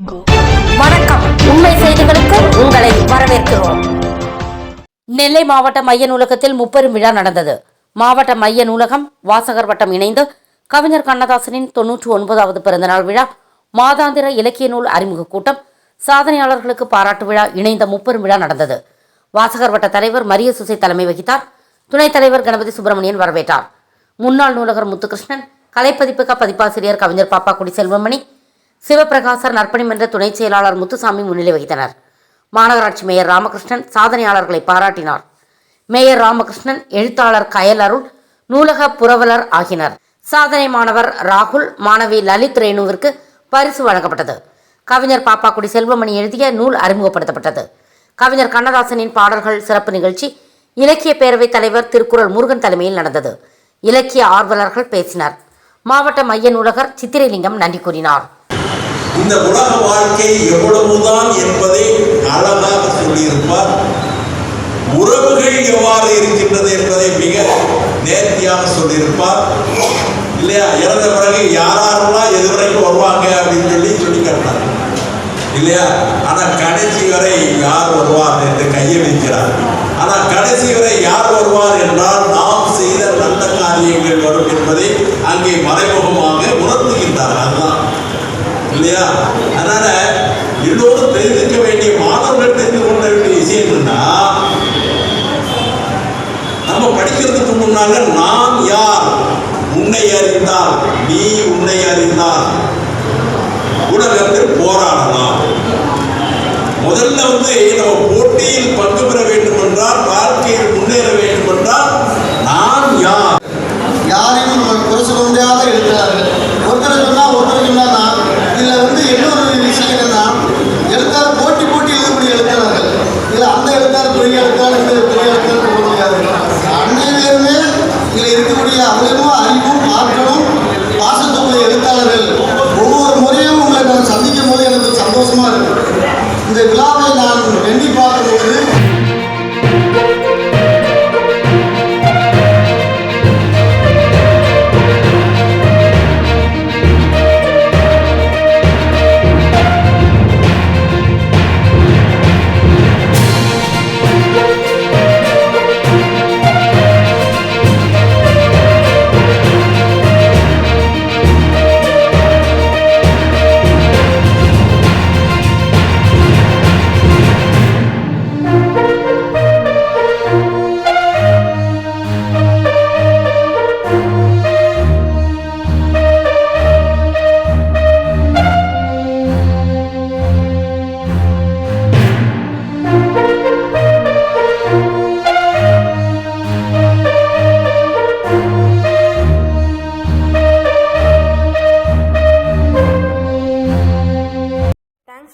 வணக்கம். உண்மை செய்திகளுக்கு உங்களை வரவேற்கிறோம். நெல்லை மாவட்ட மைய நூலகத்தில் முப்பெரும் விழா நடந்தது. மாவட்ட மைய நூலகம் வாசகர் வட்டம் இணைந்து கவிஞர் கண்ணதாசனின் தொன்னூற்றி ஒன்பதாவது பிறந்தநாள் விழா மாதாந்திர இலக்கிய நூல் அறிமுக கூட்டம் சாதனையாளர்களுக்கு பாராட்டு விழா இணைந்த முப்பெரும் விழா நடந்தது. வாசகர் வட்ட தலைவர் மரிய சுசை தலைமை வகித்தார். துணைத் தலைவர் கணபதி சுப்பிரமணியன் வரவேற்றார். முன்னாள் நூலகர் முத்துகிருஷ்ணன் கலைப்பதிப்புக பதிப்பாசிரியர் கவிஞர் பாப்பாக்குடி செல்வமணி சிவபிரகாசர் நற்பணிமன்ற துணைச் செயலாளர் முத்துசாமி முன்னிலை வகித்தனர். மாநகராட்சி மேயர் ராமகிருஷ்ணன் சாதனையாளர்களை பாராட்டினார். மேயர் ராமகிருஷ்ணன் எழுத்தாளர் கயல் அருள் நூலக புரவலர் ஆகினர். சாதனை மாணவர் ராகுல் மாணவி லலித் ரேணுவிற்கு பரிசு வழங்கப்பட்டது. கவிஞர் பாப்பாக்குடி செல்வமணி எழுதிய நூல் அறிமுகப்படுத்தப்பட்டது. கவிஞர் கண்ணதாசனின் பாடல்கள் சிறப்பு நிகழ்ச்சி இலக்கிய பேரவைத் தலைவர் திருக்குறள் முருகன் தலைமையில் நடந்தது. இலக்கிய ஆர்வலர்கள் பேசினர். மாவட்ட மைய நூலகர் சித்திரைலிங்கம் நன்றி கூறினார். இந்த உலக வாழ்க்கை எவ்வளவுதான் என்பதை அழகாக சொல்லியிருப்பார். உறவுகள் எவ்வாறு இருக்கின்றது என்பதை மிக நேர்த்தியாக சொல்லியிருப்பார். இல்லையா? இறந்த பிறகு யாரெல்லாம் எதுவரைக்கும் வருவாங்க அப்படின்னு சொல்லி சொல்லி காட்டினார் இல்லையா? ஆனா கடைசி வரை யார் வருவார் என்று கையை வைக்கிறார். ஆனா கடைசி வரை யார் வருவார் என்றால் நாம் செய்த நல்ல காரியங்கள் வரும் என்பதை அங்கே மறைமுகம் இல்லையா? அதனால எல்லோரும் தெரிந்திருக்க வேண்டிய மாணவர்கள் தெரிந்து கொள்ள வேண்டிய விஷயம் என்னன்னா நம்ம படிக்கிறதுக்கு முன்னால நான் யார்? உன்னை அறிந்தால் நீ உன்னை அறிந்தால். உலகத்தில் போராடலாம். முதல்ல வந்து நம்ம போட்டியில் பங்கு பெற வேண்டும் என்றால் வாழ்க்கையில் முன்னேற வேண்டும் என்றால் நான் யார்? யாரையும் நம்ம குறை சொல்ல முடியாத எழுத்தாளர்கள். ஒருத்தரை சொன்னா எழுத்தாளர் பெரிய எழுத்தாளர்